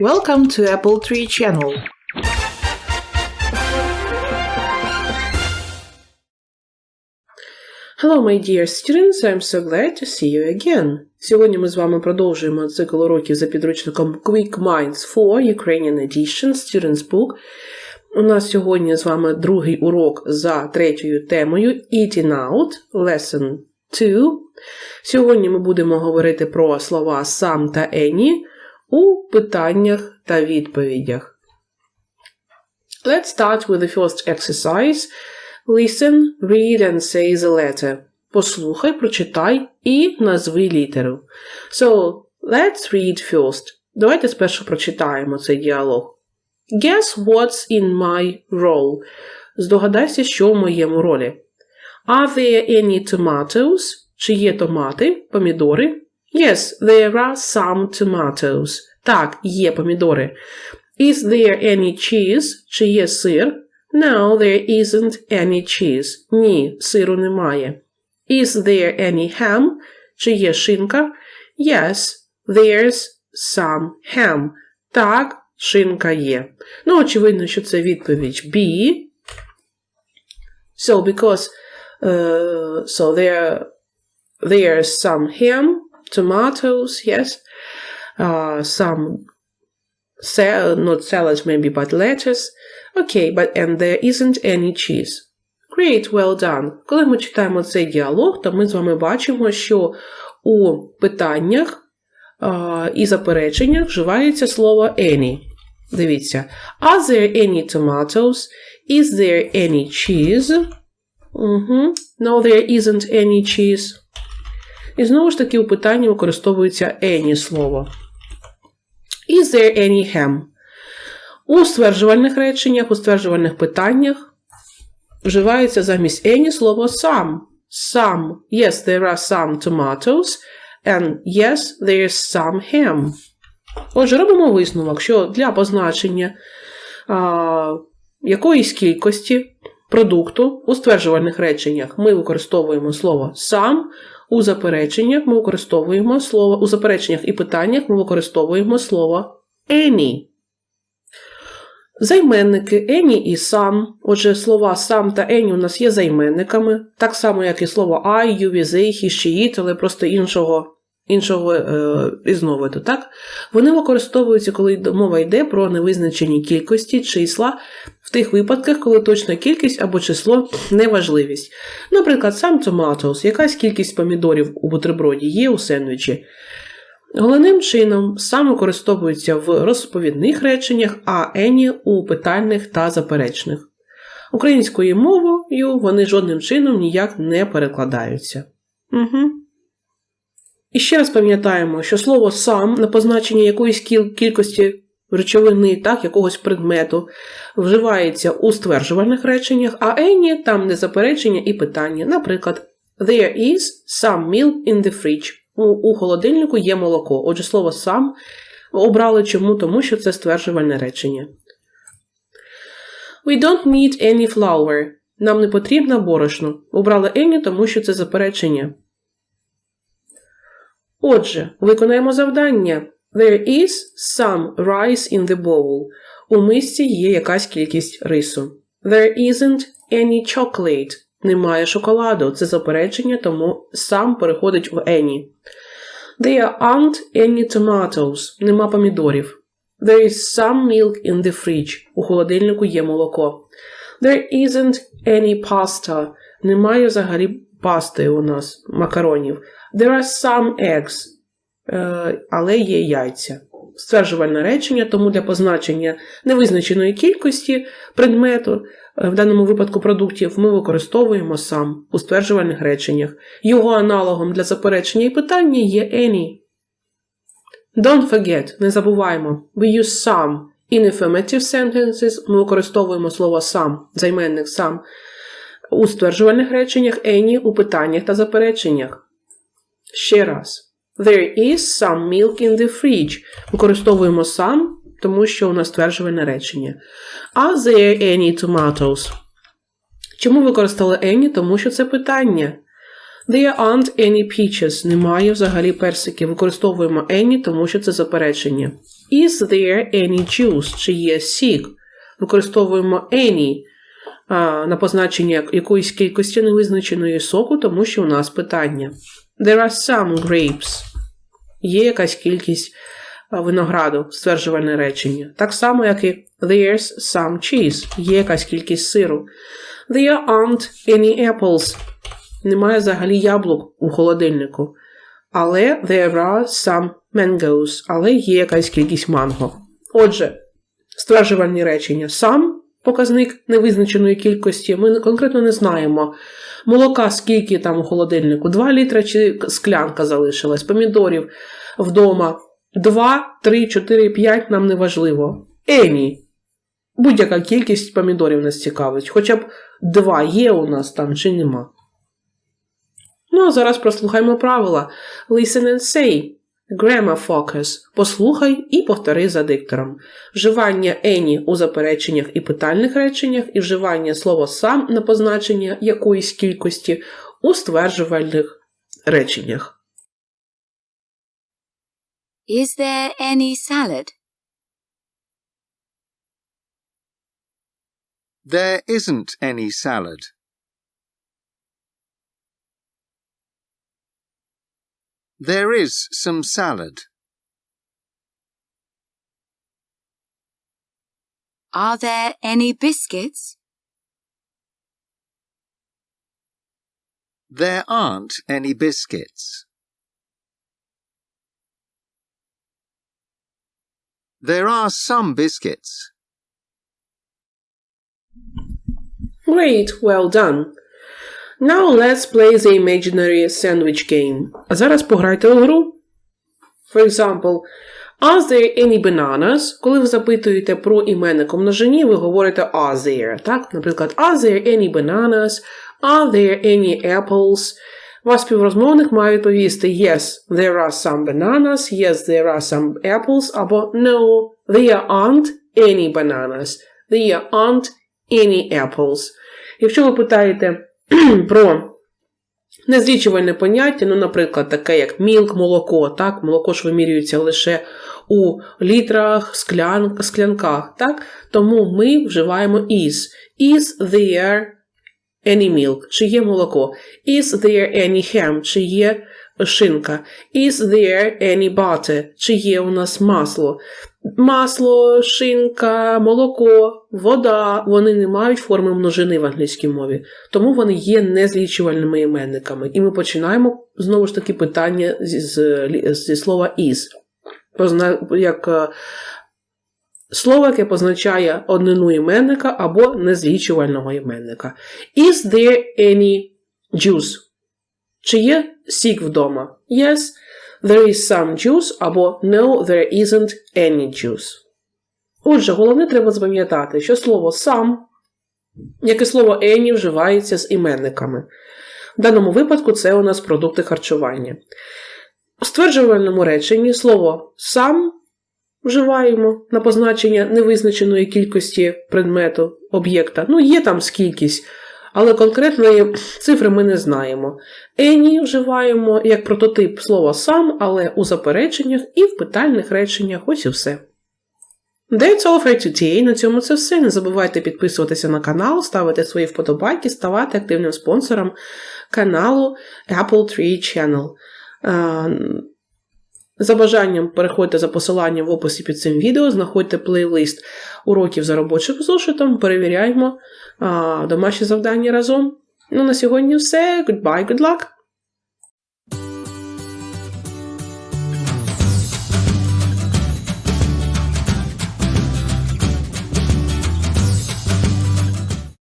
Welcome to Apple Tree Channel. Hello, my dear students, I'm so glad to see you again. Сьогодні ми з вами продовжуємо цикл уроків за підручником Quick Minds 4 Ukrainian Edition Students Book. У нас сьогодні з вами другий урок за третьою темою Eating Out, Lesson 2. Сьогодні ми будемо говорити про слова сам та any у питаннях та відповідях. Let's start with the first exercise. Listen, read and say the letter. Послухай, прочитай і назви літеру. So, let's read first. Давайте спершу прочитаємо цей діалог. Guess what's in my role? Здогадайся, що в моєму ролі. Are there any tomatoes? Чи є томати, помідори? Yes, there are some tomatoes. Так, є помідори. Is there any cheese? Чи є сир? No, there isn't any cheese. Ні, сиру немає. Is there any ham? Чи є шинка? Yes, there's some ham. Так, шинка є. Ну, очевидно, що це відповідь B. So, because uh, so there there's some ham, Tomatoes, yes, uh, some sa- not salads maybe, but lettuce. Okay, but and there isn't any cheese. Great, well done. Коли ми читаємо цей діалог, то ми з вами бачимо, що у питаннях а, і запереченнях вживається слово any. Дивіться. Are there any tomatoes? Is there any cheese? Угу. No, there isn't any cheese. І знову ж таки у питанні використовується any слово. Is there any ham? У стверджувальних реченнях, у стверджувальних питаннях вживається замість any слово some. Some. Yes, there are some tomatoes. And yes, there is some ham. Отже, робимо висновок, що для позначення а, якоїсь кількості продукту у стверджувальних реченнях ми використовуємо слово some, у запереченнях ми використовуємо слово, у запереченнях і питаннях ми використовуємо слово any. Займенники any і some. Отже, слова «сам» та any у нас є займенниками, так само, як і слово I, you, they, he, she, it, але просто іншого, іншого е, різновиду. Так? Вони використовуються, коли мова йде про невизначені кількості числа в тих випадках, коли точна кількість або число неважливість. Наприклад, сам tomatoes, якась кількість помідорів у бутерброді є у сендвічі. Головним чином сам використовується в розповідних реченнях, а any у питальних та заперечних. Українською мовою вони жодним чином ніяк не перекладаються. Угу. І ще раз пам'ятаємо, що слово сам на позначення якоїсь кількості речовини, так, якогось предмету, вживається у стверджувальних реченнях, а any там не заперечення і питання. Наприклад, There is some milk in the fridge. У, у холодильнику є молоко. Отже, слово сам обрали чому? Тому що це стверджувальне речення. We don't need any flour. Нам не потрібно борошно. Обрали any, тому що це заперечення. Отже, виконаємо завдання. There is some rice in the bowl. У мисці є якась кількість рису. There isn't any chocolate. Немає шоколаду. Це заперечення, тому сам переходить в any. There aren't any tomatoes. Нема помідорів. There is some milk in the fridge. У холодильнику є молоко. There isn't any pasta. Немає взагалі пасти у нас, макаронів. There are some eggs. Е, але є яйця. Стверджувальне речення, тому для позначення невизначеної кількості предмету, е, в даному випадку продуктів, ми використовуємо сам у стверджувальних реченнях. Його аналогом для заперечення і питання є any. Don't forget, не забуваємо. We use some in affirmative sentences. Ми використовуємо слово сам, займенник сам у стверджувальних реченнях, any у питаннях та запереченнях. Ще раз. There is some milk in the fridge. Використовуємо сам, тому що у нас стверджувальне речення. Are there any tomatoes? Чому використали any? Тому що це питання. There aren't any peaches. Немає взагалі персиків. Використовуємо any, тому що це заперечення. Is there any juice? Чи є сік? Використовуємо any на позначення якоїсь кількості невизначеної соку, тому що у нас питання. There are some grapes. Є якась кількість винограду, стверджувальне речення. Так само, як і there's some cheese. Є якась кількість сиру. There aren't any apples. Немає взагалі яблук у холодильнику. Але there are some mangoes. Але є якась кількість манго. Отже, стверджувальні речення. Сам показник невизначеної кількості. Ми конкретно не знаємо. Молока скільки там у холодильнику? 2 літра чи склянка залишилась. Помідорів вдома. 2, 3, 4, 5 нам не важливо. Any. Будь-яка кількість помідорів нас цікавить. Хоча б 2 є у нас там чи нема. Ну, а зараз прослухаймо правила. Listen and say. Grammar focus. Послухай і повтори за диктором. Вживання any у запереченнях і питальних реченнях, і вживання слова сам на позначення якоїсь кількості у стверджувальних реченнях. Is there any salad? There isn't any salad. There is some salad. Are there any biscuits? There aren't any biscuits. There are some biscuits. Great, well done. Now let's play the imaginary sandwich game. А зараз пограйте у гру. For example, are there any bananas? Коли ви запитуєте про іменник у множині, ви говорите are there. Так? Наприклад, are there any bananas? Are there any apples? Ваш співрозмовник має відповісти Yes, there are some bananas, yes, there are some apples, або No, there aren't any bananas, there aren't any apples. Якщо ви питаєте про незлічувальне поняття, ну, наприклад, таке як мілк, молоко, так, молоко ж вимірюється лише у літрах, склян, склянках, так, тому ми вживаємо is. Is there any milk? Чи є молоко? Is there any ham? Чи є шинка? Is there any butter? Чи є у нас масло? Масло, шинка, молоко, вода, вони не мають форми множини в англійській мові, тому вони є незлічувальними іменниками. І ми починаємо знову ж таки питання зі, з- зі слова is. Позна- Як е, слово, яке позначає однину іменника або незлічувального іменника. Is there any juice? Чи є сік вдома? Yes, there is some juice або No, there isn't any juice. Отже, головне треба запам'ятати, що слово сам, як і слово any, вживається з іменниками. В даному випадку це у нас продукти харчування. У стверджувальному реченні слово сам вживаємо на позначення невизначеної кількості предмету, об'єкта. Ну, є там скількись, але конкретної цифри ми не знаємо. Any вживаємо як прототип слова сам, але у запереченнях і в питальних реченнях ось і все. That's all for today. На цьому це все. Не забувайте підписуватися на канал, ставити свої вподобайки, ставати активним спонсором каналу Apple Tree Channel. За бажанням переходьте за посиланням в описі під цим відео, знаходьте плейлист уроків за робочим зошитом, перевіряємо а, домашні завдання разом. Ну, на сьогодні все. Goodbye, good luck!